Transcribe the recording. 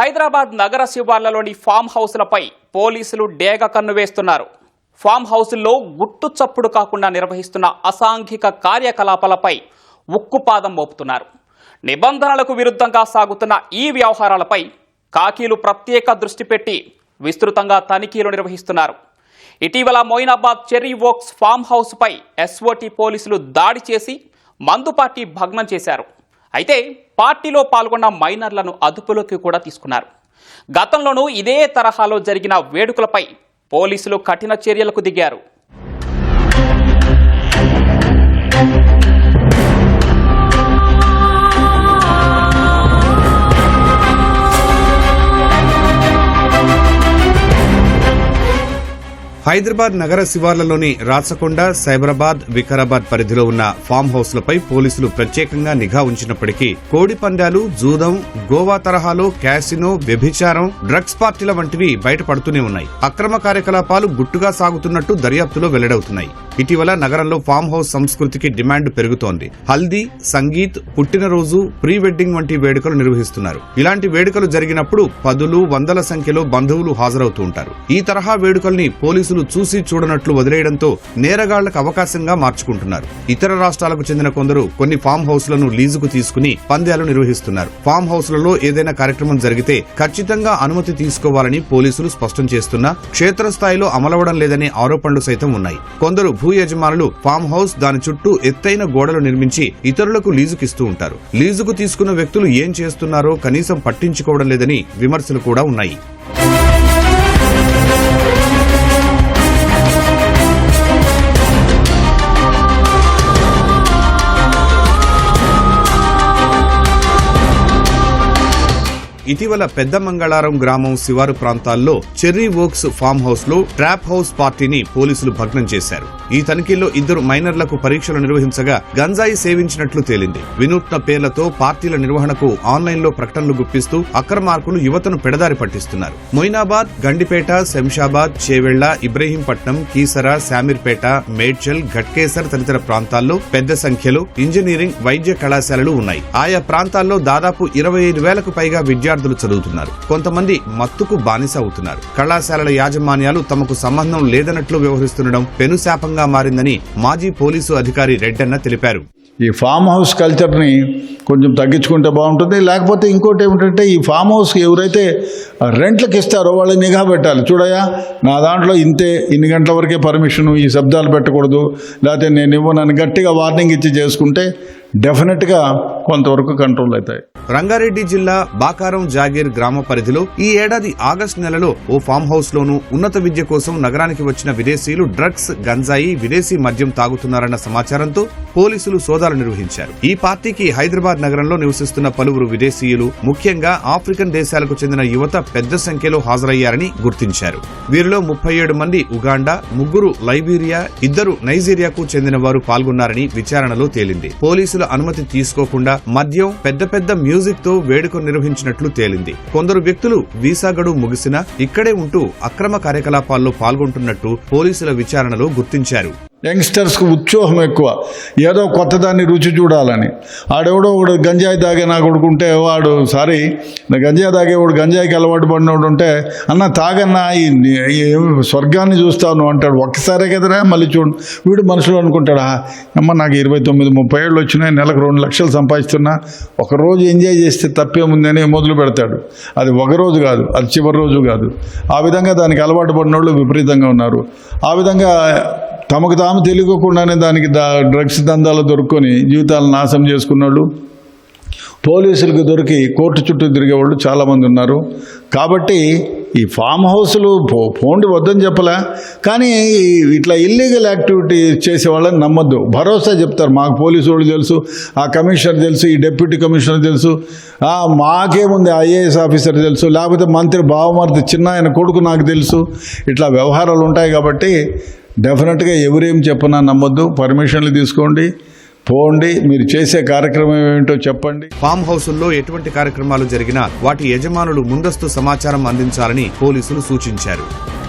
హైదరాబాద్ నగర శివార్లలోని ఫామ్ హౌస్లపై పోలీసులు డేగ కన్ను వేస్తున్నారు. ఫామ్ హౌస్ల్లో గుట్టు చప్పుడు కాకుండా నిర్వహిస్తున్న అసాంఘిక కార్యకలాపాలపై ఉక్కుపాదం మోపుతున్నారు. నిబంధనలకు విరుద్ధంగా సాగుతున్న ఈ వ్యవహారాలపై కాకీలు ప్రత్యేక దృష్టి పెట్టి విస్తృతంగా తనిఖీలు నిర్వహిస్తున్నారు. ఇటీవల మొయినాబాద్ చెర్రీ వోక్స్ ఫామ్ హౌస్పై ఎస్ఓటి పోలీసులు దాడి చేసి మందుపార్టీ భగ్నం చేశారు. అయితే పార్టీలో పాల్గొన్న మైనర్లను అదుపులోకి కూడా తీసుకున్నారు. గతంలోనూ ఇదే తరహాలో జరిగిన వేడుకలపై పోలీసులు కఠిన చర్యలకు దిగారు. హైదరాబాద్ నగర శివార్లలోని రాచకొండ సైబరాబాద్ వికారాబాద్ పరిధిలో ఉన్న ఫామ్ హౌస్లపై పోలీసులు ప్రత్యేకంగా నిఘా ఉంచినప్పటికీ కోడి పందాలు జూదం గోవా తరహాలో క్యాసినో వ్యభిచారం డ్రగ్స్ పార్టీల వంటివి బయటపడుతూనే ఉన్నాయి. అక్రమ కార్యకలాపాలు గుట్టుగా సాగుతున్నట్టు దర్యాప్తులో వెల్లడవుతున్నాయి. ఇటీవల నగరంలో ఫామ్ హౌస్ సంస్కృతికి డిమాండ్ పెరుగుతోంది. హల్దీ సంగీత్ పుట్టినరోజు ప్రీ వెడ్డింగ్ వంటి వేడుకలు నిర్వహిస్తున్నారు. ఇలాంటి వేడుకలు జరిగినప్పుడు పదులు వందల సంఖ్యలో బంధువులు హాజరవుతూ ఉంటారు. ఈ తరహా వేడుకల్ని పోలీసులు చూసి చూడనట్లు వదిలేయడంతో నేరగాళ్ళకు అవకాశంగా మార్చుకుంటున్నారు. ఇతర రాష్ట్రాలకు చెందిన కొందరు కొన్ని ఫామ్ హౌస్లను లీజుకు తీసుకుని పందాలు నిర్వహిస్తున్నారు. ఫామ్ హౌస్లలో ఏదైనా కార్యక్రమం జరిగితే ఖచ్చితంగా అనుమతి తీసుకోవాలని పోలీసులు స్పష్టం చేస్తున్నా క్షేత్రస్థాయిలో అమలవడం లేదనే ఆరోపణలు సైతం ఉన్నాయి. కొందరు భూ యజమానులు ఫామ్ హౌస్ దాని చుట్టూ ఎత్తైన గోడలు నిర్మించి ఇతరులకు లీజుకిస్తూ ఉంటారు. లీజుకు తీసుకున్న వ్యక్తులు ఏం చేస్తున్నారో కనీసం పట్టించుకోవడం లేదని విమర్శలు కూడా ఉన్నాయి. ఇటీవల పెద్ద మంగళారం గ్రామం శివారు ప్రాంతాల్లో చెర్రీ వోక్స్ ఫామ్ హౌస్లో ట్రాప్ హౌస్ పార్టీని పోలీసులు భగ్నం చేశారు. ఈ తనిఖీల్లో ఇద్దరు మైనర్లకు పరీక్షలు నిర్వహించగా గంజాయి సేవించినట్లు తేలింది. వినూత్న పేర్లతో పార్టీల నిర్వహణకు ఆన్లైన్లో ప్రకటనలు గుప్పిస్తూ అక్రమార్కులు యువతను పెడదారి పట్టిస్తున్నారు. మొయినాబాద్ గండిపేట శంషాబాద్ చేవెళ్ళ ఇబ్రహీంపట్నం కీసర శామీర్పేట మేడ్చల్ ఘట్కేసర్ తదితర ప్రాంతాల్లో పెద్ద సంఖ్యలో ఇంజనీరింగ్ వైద్య కళాశాలలు ఉన్నాయి. ఆయా ప్రాంతాల్లో దాదాపు ఇరవై ఐదు వేలకు పైగా విద్యార్థులు చదువుతున్నారు. కొంతమంది మత్తుకు బానిస అవుతున్నారు. కళాశాలల యాజమాన్యాలు తమకు సంబంధం లేదన్నట్లు వ్యవహరిస్తుండడం పెనుశాపంగా మారిందని మాజీ పోలీసు అధికారి రెడ్డన్న తెలిపారు. ఈ ఫామ్ హౌస్ కల్చర్ని కొంచెం తగ్గించుకుంటే బాగుంటుంది. లేకపోతే ఇంకోటి ఏమిటంటే ఈ ఫామ్ హౌస్ ఎవరైతే రెంట్లకు ఇస్తారో వాళ్ళు నిఘా పెట్టాలి. చూడయా నా దాంట్లో ఇంతే ఇన్ని గంటల వరకే పర్మిషను ఈ శబ్దాలు పెట్టకూడదు. లేకపోతే నేను ఇవ్వనని గట్టిగా వార్నింగ్ ఇచ్చి చేసుకుంటే డెఫినెట్గా కొంతవరకు కంట్రోల్ అవుతాయి. రంగారెడ్డి జిల్లా బాకారం జాగీర్ గ్రామ పరిధిలో ఈ ఏడాది ఆగస్టు నెలలో ఓ ఫామ్ హౌస్ లోను ఉన్నత విద్య కోసం నగరానికి వచ్చిన విదేశీయులు డ్రగ్స్ గంజాయి విదేశీ మద్యం తాగుతున్నారన్న సమాచారంతో పోలీసులు సోదాలు నిర్వహించారు. ఈ పార్టీకి హైదరాబాద్ నగరంలో నివసిస్తున్న పలువురు విదేశీయులు ముఖ్యంగా ఆఫ్రికన్ దేశాలకు చెందిన యువత పెద్ద సంఖ్యలో హాజరయ్యారని గుర్తించారు. వీరిలో ముప్పై ఏడు మంది ఉగాండా ముగ్గురు లైబీరియా ఇద్దరు నైజీరియాకు చెందిన వారు పాల్గొన్నారని విచారణలో తేలింది. పోలీసుల అనుమతి తీసుకోకుండా మద్యం పెద్ద పెద్ద మ్యూజిక్తో వేడుక నిర్వహించినట్లు తేలింది. కొందరు వ్యక్తులు వీసా గడువు ముగిసినా ఇక్కడే ఉంటూ అక్రమ కార్యకలాపాల్లో పాల్గొంటున్నట్టు పోలీసుల విచారణలో గుర్తించారు. యంగ్స్టర్స్కి ఉత్సాహం ఎక్కువ. ఏదో కొత్తదాన్ని రుచి చూడాలని. ఆడెవడో ఒకడు గంజాయి తాగే నా కొడుకుంటే వాడు సారీ నా గంజాయి తాగేవాడు గంజాయికి అలవాటు పడినోడు ఉంటే అన్న తాగన్నా ఈ స్వర్గాన్ని చూస్తాను అంటాడు. ఒక్కసారే కదరా మళ్ళీ చూడు. వీడు మనసులో అనుకుంటాడా అమ్మ నాకు ఇరవై తొమ్మిది ముప్పై ఏళ్ళు వచ్చినాయి నెలకు రెండు లక్షలు సంపాదిస్తున్నా ఒక రోజు ఎంజాయ్ చేస్తే తప్పేముందని మొదలు పెడతాడు. అది ఒక రోజు కాదు అది చివరి రోజు కాదు. ఆ విధంగా దానికి అలవాటు పడినోళ్ళు విపరీతంగా ఉన్నారు. ఆ విధంగా తమకు తాము తెలియకుండానే దానికి డ్రగ్స్ దందాలు దొరుకుని జీవితాలను నాశనం చేసుకున్నాడు. పోలీసులకు దొరికి కోర్టు చుట్టూ తిరిగేవాళ్ళు చాలామంది ఉన్నారు. కాబట్టి ఈ ఫామ్ హౌస్లు పో పోండి వద్దని చెప్పలే. కానీ ఇట్లా ఇల్లీగల్ యాక్టివిటీ చేసే వాళ్ళని నమ్మద్దు. భరోసా చెప్తారు. మాకు పోలీసు వాళ్ళు తెలుసు ఆ కమిషనర్ తెలుసు ఈ డిప్యూటీ కమిషనర్ తెలుసు మాకేముంది ఐఏఎస్ ఆఫీసర్ తెలుసు లేకపోతే మంత్రి బావమర్ది చిన్న ఆయన కొడుకు నాకు తెలుసు. ఇట్లా వ్యవహారాలు ఉంటాయి కాబట్టి డెఫినెట్గా ఎవరేం చెప్పనా నమ్మొద్దు. పర్మిషన్లు తీసుకోండి. పోండి. మీరు చేసే కార్యక్రమం ఏమిటో చెప్పండి. ఫామ్ హౌసుల్లో ఎటువంటి కార్యక్రమాలు జరిగినా వాటి యజమానులు ముందస్తు సమాచారం అందించాలని పోలీసులు సూచించారు.